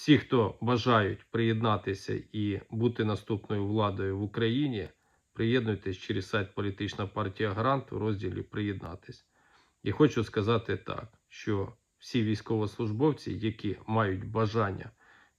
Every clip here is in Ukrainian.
Всі, хто бажають приєднатися і бути наступною владою в Україні, приєднуйтесь через сайт Політична партія Грант у розділі Приєднатись. І хочу сказати так, що всі військовослужбовці, які мають бажання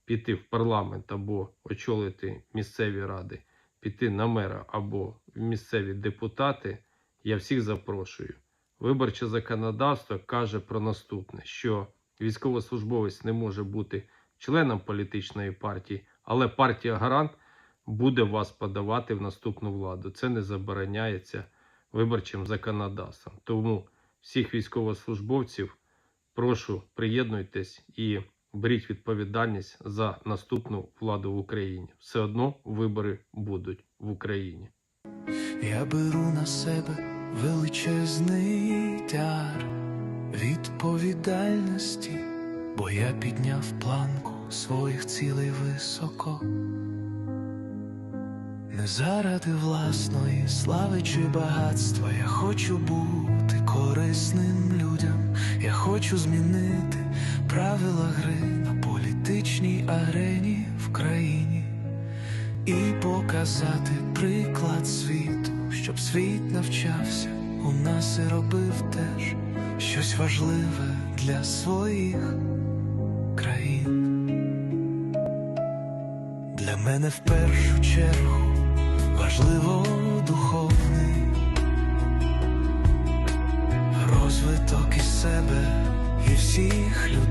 піти в парламент або очолити місцеві ради, піти на мера або місцеві депутати, я всіх запрошую. Виборче законодавство каже про наступне: що військовослужбовець не може бути членом політичної партії, але партія Гарант буде вас подавати в наступну владу. Це не забороняється виборчим законодавством. Тому всіх військовослужбовців прошу приєднуйтесь і беріть відповідальність за наступну владу в Україні. Все одно вибори будуть в Україні. Я беру на себе величезний тяр відповідальності, бо я підняв планку своїх цілей високо. Не заради власної слави чи багатства я хочу бути корисним людям. Я хочу змінити правила гри на політичній арені в країні і показати приклад світу, щоб світ навчався у нас і робив теж щось важливе для своїх країн. Мене в першу чергу важливо духовний. Розвиток і себе і всіх людей,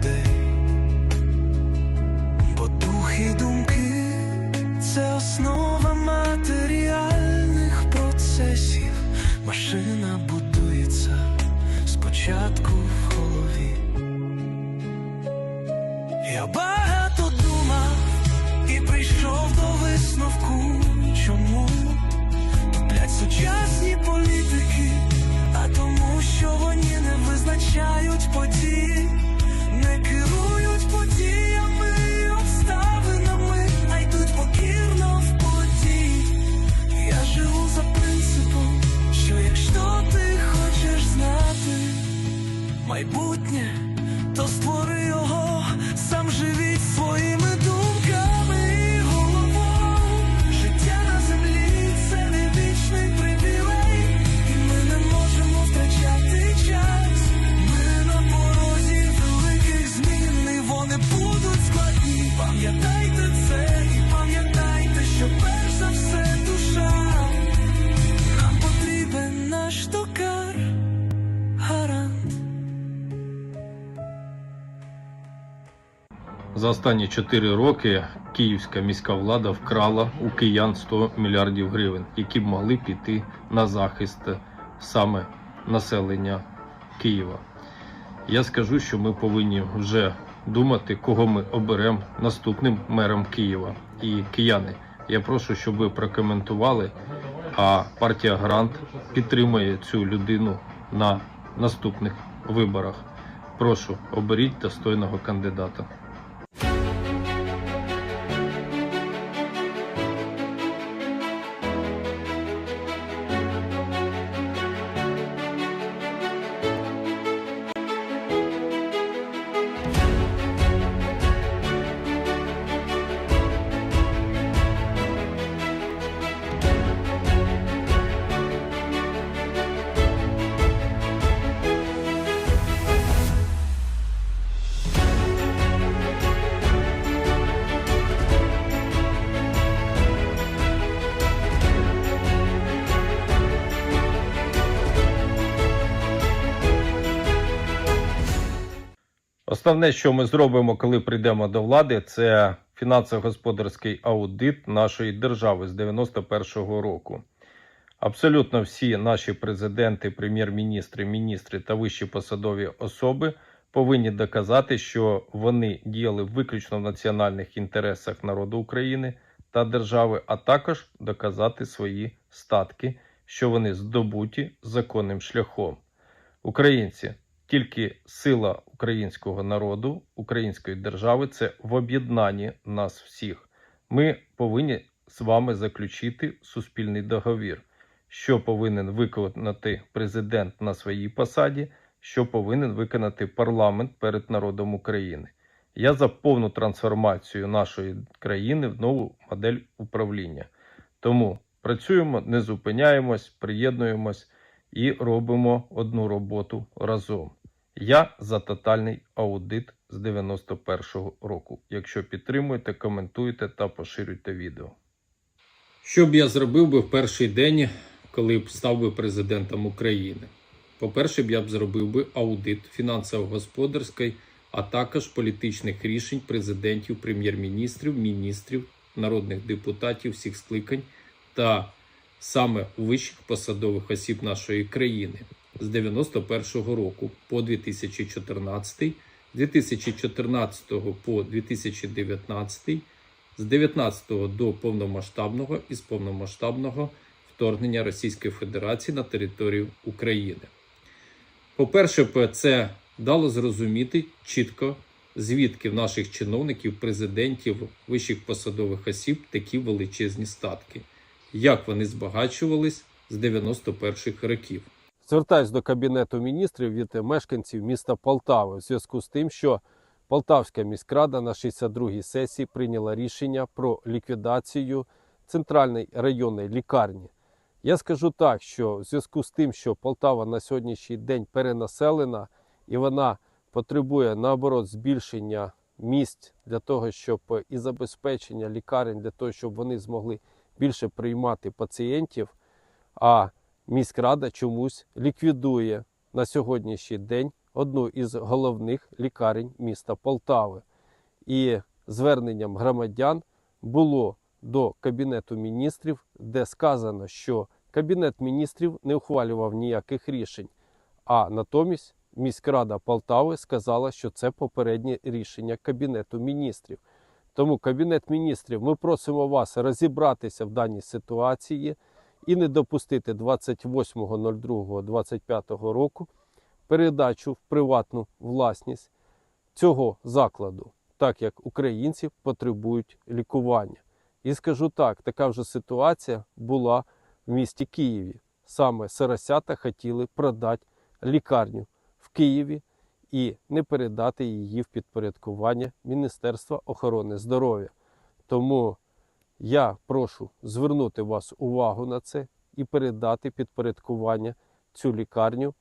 майбутнє, то створи його, За останні 4 роки київська міська влада вкрала у киян 100 мільярдів гривень, які б могли піти на захист саме населення Києва. Я скажу, що ми повинні вже думати, кого ми оберемо наступним мером Києва. І кияни, я прошу, щоб ви прокоментували. А партія Грант підтримує цю людину на наступних виборах. Прошу, оберіть достойного кандидата. Основне, що ми зробимо, коли прийдемо до влади, це фінансово-господарський аудит нашої держави з 91-го року. Абсолютно всі наші президенти, прем'єр-міністри, міністри та вищі посадові особи повинні доказати, що вони діяли виключно в національних інтересах народу України та держави, а також доказати свої статки, що вони здобуті законним шляхом. Українці, тільки сила українського народу, української держави це в об'єднанні нас всіх. Ми повинні з вами заключити суспільний договір, що повинен виконати президент на своїй посаді, що повинен виконати парламент перед народом України. Я за повну трансформацію нашої країни в нову модель управління. Тому працюємо, не зупиняємось, приєднуємось і робимо одну роботу разом. Я за тотальний аудит з 91-го року. Якщо підтримуєте, коментуйте та поширюйте відео. Що б я зробив би в перший день, коли б став би президентом України? По-перше, я б зробив би аудит фінансово-господарський, а також політичних рішень президентів, прем'єр-міністрів, міністрів, народних депутатів всіх скликань та саме вищих посадових осіб нашої країни з 91-го року по 2014, 2014 по 2019, з 19-го до повномасштабного і з повномасштабного вторгнення Російської Федерації на територію України. По-перше, це дало зрозуміти чітко, звідки в наших чиновників, президентів, вищих посадових осіб такі величезні статки, як вони збагачувались з 91-х років. Звертаюсь до Кабінету міністрів від мешканців міста Полтави в зв'язку з тим, що Полтавська міськрада на 62-й сесії прийняла рішення про ліквідацію центральної районної лікарні. Я скажу так, що в зв'язку з тим, що Полтава на сьогоднішній день перенаселена і вона потребує наоборот збільшення місць для того, щоб і забезпечення лікарень, для того, щоб вони змогли більше приймати пацієнтів. А міськрада чомусь ліквідує на сьогоднішній день одну із головних лікарень міста Полтави. І зверненням громадян було до Кабінету міністрів, де сказано, що Кабінет міністрів не ухвалював ніяких рішень, а натомість міськрада Полтави сказала, що це попереднє рішення Кабінету міністрів. Тому Кабінет міністрів, ми просимо вас розібратися в даній ситуації і не допустити 28.02.25 року передачу в приватну власність цього закладу, так як українці потребують лікування. І скажу так, така вже ситуація була в місті Києві. Саме Сарасята хотіли продати лікарню в Києві і не передати її в підпорядкування Міністерства охорони здоров'я. Тому я прошу звернути вас увагу на це і передати підпорядкування цю лікарню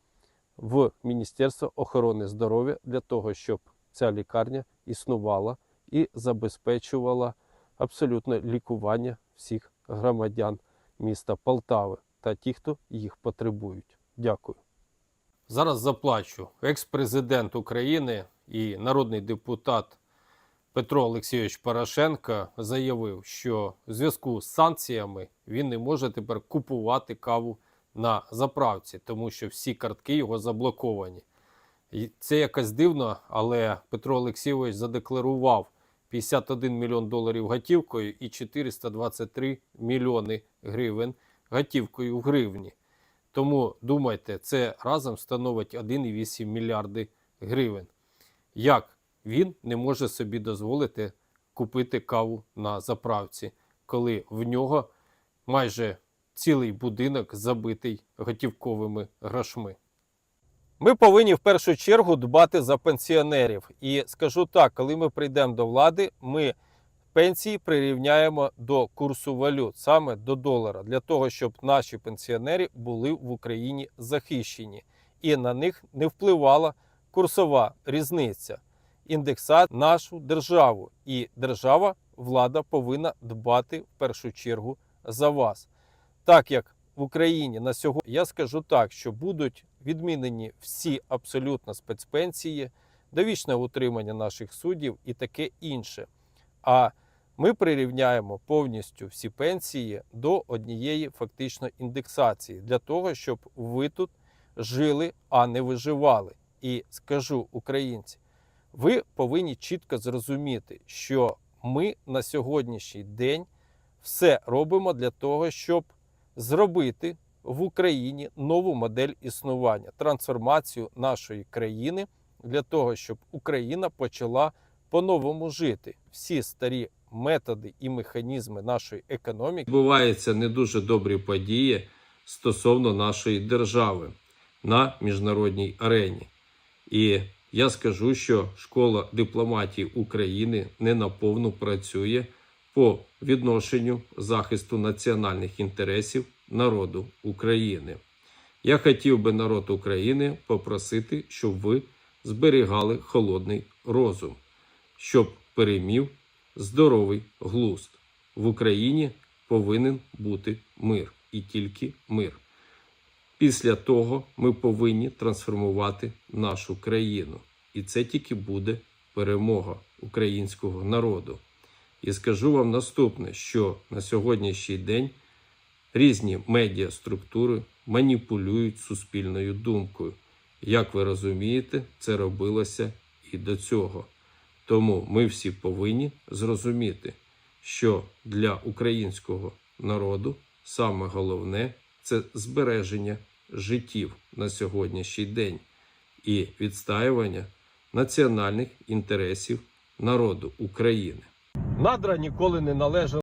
в Міністерство охорони здоров'я для того, щоб ця лікарня існувала і забезпечувала абсолютно лікування всіх громадян міста Полтави та ті, хто їх потребують. Дякую. Зараз заплачу. Екс-президент України і народний депутат Петро Олексійович Порошенко заявив, що в зв'язку з санкціями він не може тепер купувати каву на заправці, тому що всі картки його заблоковані. Це якось дивно, але Петро Олексійович задекларував 51 мільйон доларів готівкою і 423 мільйони гривень готівкою в гривні. Тому думайте, це разом становить 1,8 мільярди гривень. Як він не може собі дозволити купити каву на заправці, коли в нього майже цілий будинок забитий готівковими грошми? Ми повинні в першу чергу дбати за пенсіонерів. І скажу так, коли ми прийдемо до влади, ми пенсії прирівняємо до курсу валют, саме до долара, для того, щоб наші пенсіонери були в Україні захищені і на них не впливала курсова різниця. Індексат нашу державу, і держава, влада повинна дбати в першу чергу за вас. Так як в Україні на сьогодні я скажу так, що будуть відмінені всі абсолютно спецпенсії, довічне утримання наших суддів і таке інше. А ми прирівняємо повністю всі пенсії до однієї фактично індексації для того, щоб ви тут жили, а не виживали. І скажу українці, ви повинні чітко зрозуміти, що ми на сьогоднішній день все робимо для того, щоб зробити в Україні нову модель існування, трансформацію нашої країни для того, щоб Україна почала по-новому жити. Всі старі методи і механізми нашої економіки відбуваються не дуже добрі події стосовно нашої держави на міжнародній арені. І Я скажу, що школа дипломатії України не наповну працює по відношенню захисту національних інтересів народу України. Я хотів би народ України попросити, щоб ви зберігали холодний розум, щоб перемів здоровий глузд. В Україні повинен бути мир і тільки мир. Після того ми повинні трансформувати нашу країну. І це тільки буде перемога українського народу. І скажу вам наступне, що на сьогоднішній день різні медіаструктури маніпулюють суспільною думкою. Як ви розумієте, це робилося і до цього. Тому ми всі повинні зрозуміти, що для українського народу саме головне це збереження життів на сьогоднішній день і відстаювання національних інтересів народу України. Надра ніколи не належали